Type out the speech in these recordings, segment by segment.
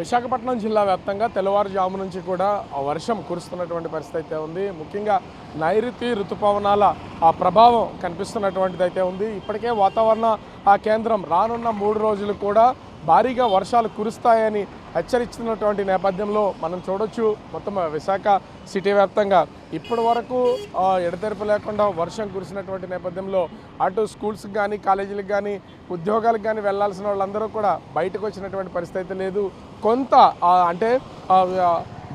విశాఖపట్నం జిల్లా వ్యాప్తంగా తెల్లవారుజాము నుంచి కూడా ఆ వర్షం కురుస్తున్నటువంటి పరిస్థితి అయితే ఉంది. ముఖ్యంగా నైరుతి ఋతుపవనాల ఆ ప్రభావం కనిపిస్తున్నటువంటిది అయితే ఉంది. ఇప్పటికే వాతావరణ ఆ కేంద్రం రానున్న మూడు రోజులు కూడా భారీగా వర్షాలు కురుస్తాయని హెచ్చరించినటువంటి నేపథ్యంలో మనం చూడొచ్చు. మొత్తం విశాఖ సిటీ వ్యాప్తంగా ఇప్పటి వరకు ఎడతెరపు లేకుండా వర్షం కురిసినటువంటి నేపథ్యంలో అటు స్కూల్స్కి కానీ కాలేజీలకు కానీ ఉద్యోగాలకు కానీ వెళ్ళాల్సిన వాళ్ళందరూ కూడా బయటకు వచ్చినటువంటి పరిస్థితి లేదు. కొంత అంటే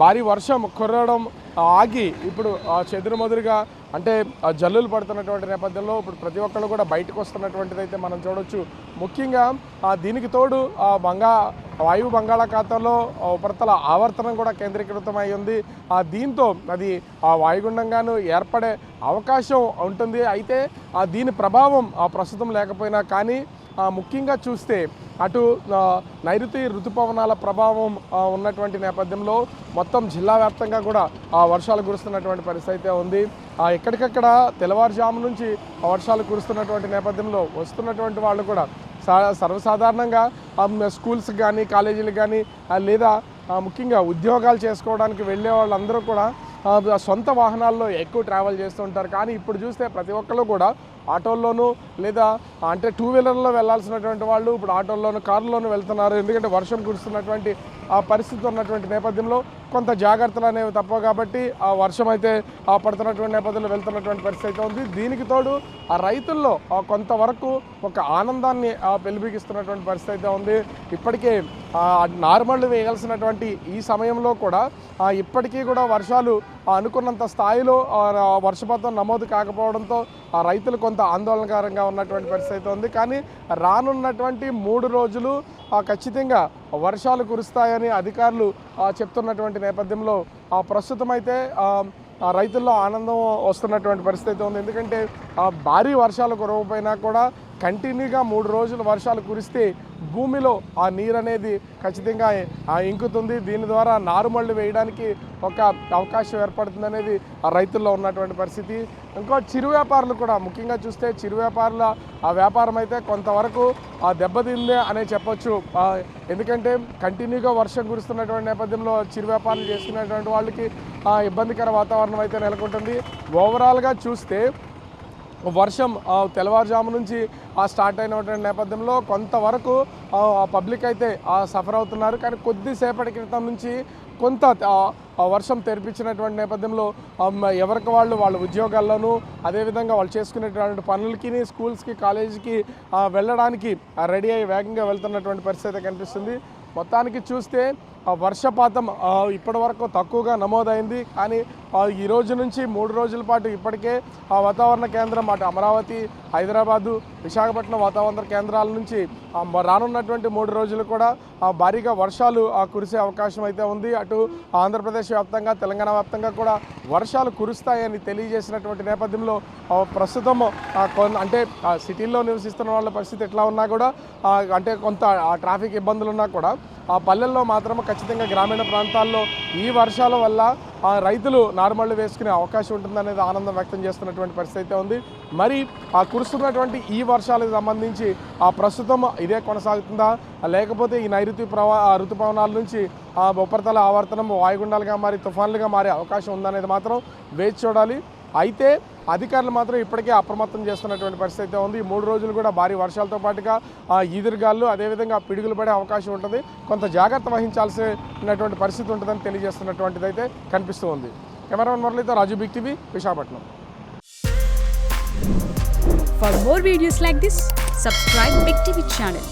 భారీ వర్షం కురవడం ఆగి ఇప్పుడు చెదురుమదురుగా అంటే జల్లులు పడుతున్నటువంటి నేపథ్యంలో ఇప్పుడు ప్రతి ఒక్కళ్ళు కూడా బయటకు వస్తున్నటువంటిది అయితే మనం చూడొచ్చు. ముఖ్యంగా దీనికి తోడు ఆ, బంగా వాయువు బంగాళాఖాతంలో ఉపరితల ఆవర్తనం కూడా కేంద్రీకృతమై ఉంది. దీంతో అది ఆ వాయుగుండంగాను ఏర్పడే అవకాశం ఉంటుంది. అయితే దీని ప్రభావం ఆ, ప్రస్తుతం లేకపోయినా కానీ ముఖ్యంగా చూస్తే అటు నైరుతి ఋతుపవనాల ప్రభావం ఉన్నటువంటి నేపథ్యంలో మొత్తం జిల్లా వ్యాప్తంగా కూడా ఆ, వర్షాలు కురుస్తున్నటువంటి పరిస్థితి అయితే ఉంది. ఎక్కడికక్కడ తెల్లవారుజాము నుంచి ఆ వర్షాలు కురుస్తున్నటువంటి నేపథ్యంలో వస్తున్నటువంటి వాళ్ళు కూడా సా- సర్వసాధారణంగా స్కూల్స్ కానీ కాలేజీలు కానీ లేదా ముఖ్యంగా ఉద్యోగాలు చేసుకోవడానికి వెళ్ళే వాళ్ళందరూ కూడా సొంత వాహనాల్లో ఎక్కువ ట్రావెల్ చేస్తూ ఉంటారు. కానీ ఇప్పుడు చూస్తే ప్రతి ఒక్కరు కూడా ఆటోల్లోనూ లేదా అంటే టూ వీలర్లో వెళ్ళాల్సినటువంటి వాళ్ళు ఇప్పుడు ఆటోల్లోనూ కార్లోనూ వెళ్తున్నారు. ఎందుకంటే వర్షం కురుస్తున్నటువంటి ఆ పరిస్థితి ఉన్నటువంటి నేపథ్యంలో కొంత జాగ్రత్తలు అనేవి తప్పవు కాబట్టి ఆ వర్షం అయితే ఆ పడుతున్నటువంటి నేపథ్యంలో వెళ్తున్నటువంటి పరిస్థితి అయితే ఉంది. దీనికి తోడు ఆ రైతుల్లో కొంతవరకు ఒక ఆనందాన్ని పెలిపికిస్తున్నటువంటి పరిస్థితి అయితే ఉంది. ఇప్పటికే నార్మల్ వేయాల్సినటువంటి ఈ సమయంలో కూడా ఇప్పటికీ కూడా వర్షాలు అనుకున్నంత స్థాయిలో వర్షపాతం నమోదు కాకపోవడంతో ఆ రైతులు కొంత ఆందోళనకరంగా ఉన్నటువంటి పరిస్థితి అయితే ఉంది. కానీ రానున్నటువంటి మూడు రోజులు ఆ ఖచ్చితంగా వర్షాలు కురుస్తాయని అధికారులు చెప్తున్నటువంటి నేపథ్యంలో ఆ ప్రస్తుతం అయితే రైతుల్లో ఆనందం వస్తున్నటువంటి పరిస్థితి అయితే ఉంది. ఎందుకంటే ఆ భారీ వర్షాలు కురవపోయినా కూడా కంటిన్యూగా మూడు రోజులు వర్షాలు కురిస్తే భూమిలో ఆ నీరు అనేది ఖచ్చితంగా ఇంకుతుంది. దీని ద్వారా నారుమళ్ళు వేయడానికి ఒక అవకాశం ఏర్పడుతుంది అనేది ఆ రైతుల్లో ఉన్నటువంటి పరిస్థితి. ఇంకో చిరు వ్యాపారులు కూడా ముఖ్యంగా చూస్తే చిరు వ్యాపారుల ఆ వ్యాపారం అయితే కొంతవరకు ఆ దెబ్బతిందే అనే చెప్పొచ్చు. ఎందుకంటే కంటిన్యూగా వర్షం కురుస్తున్నటువంటి నేపథ్యంలో చిరు వ్యాపారాలు చేసుకునేటువంటి వాళ్ళకి ఆ, ఇబ్బందికర వాతావరణం అయితే నెలకొంటుంది. ఓవరాల్గా చూస్తే వర్షం ఆ, తెల్లవారుజాము నుంచి ఆ స్టార్ట్ అయినటువంటి నేపథ్యంలో కొంతవరకు ఆ, పబ్లిక్ అయితే సఫర్ అవుతున్నారు. కానీ కొద్దిసేపటి క్రితం నుంచి కొంత వర్షం తెరిపించినటువంటి నేపథ్యంలో ఎవరికి వాళ్ళు వాళ్ళ ఉద్యోగాల్లోనూ అదేవిధంగా వాళ్ళు చేసుకునేటువంటి పనులకి స్కూల్స్కి కాలేజీకి వెళ్ళడానికి రెడీ అయ్యి వేగంగా వెళ్తున్నటువంటి పరిస్థితి అయితే కనిపిస్తుంది. మొత్తానికి చూస్తే వర్షపాతం ఇప్పటి వరకు తక్కువగా నమోదైంది. కానీ ఈ రోజు నుంచి మూడు రోజుల పాటు ఇప్పటికే ఆ వాతావరణ కేంద్రం అటు అమరావతి హైదరాబాదు విశాఖ విశాఖపట్నం వాతావరణ కేంద్రాల నుంచి రానున్నటువంటి మూడు రోజులు కూడా భారీగా వర్షాలు ఆ, కురిసే అవకాశం అయితే ఉంది. అటు ఆంధ్రప్రదేశ్ వ్యాప్తంగా తెలంగాణ వ్యాప్తంగా కూడా వర్షాలు కురుస్తాయని తెలియజేసినటువంటి నేపథ్యంలో ప్రస్తుతం అంటే ఆ, సిటీల్లో నివసిస్తున్న వాళ్ళ పరిస్థితి ఎట్లా ఉన్నా కూడా అంటే కొంత ఆ, ట్రాఫిక్ ఇబ్బందులు ఉన్నా కూడా ఆ పల్లెల్లో మాత్రం ఖచ్చితంగా గ్రామీణ ప్రాంతాల్లో ఈ వర్షాల వల్ల రైతులు నార్మళ్ళు వేసుకునే అవకాశం ఉంటుందనేది ఆనందం వ్యక్తం చేస్తున్నటువంటి పరిస్థితి అయితే ఉంది. మరి ఆ కురుస్తున్నటువంటి ఈ వర్షాలకు సంబంధించి ఆ ప్రస్తుతం ఇదే కొనసాగుతుందా? లేకపోతే ఈ నైరుతి ప్రవా ఋతుపవనాల నుంచి ఆ ఉపరితల ఆవర్తనం వాయుగుండాలుగా మారి తుఫాన్లుగా మారే అవకాశం ఉందనేది మాత్రం వేచి చూడాలి. అయితే అధికారులు మాత్రం ఇప్పటికే అప్రమత్తం చేస్తున్నటువంటి పరిస్థితి అయితే ఉంది. ఈ మూడు రోజులు కూడా భారీ వర్షాలతో పాటుగా ఈదురుగాళ్ళు ఈదురుగాలు అదేవిధంగా పిడుగులు పడే అవకాశం ఉంటుంది. కొంత జాగ్రత్త వహించాల్సినటువంటి పరిస్థితి ఉంటుందని తెలియజేస్తున్నటువంటిది అయితే కనిపిస్తూ ఉంది. Cameraman మురళితో Raju big TV Visakhapatnam. For more videos like this, subscribe Big TV channel.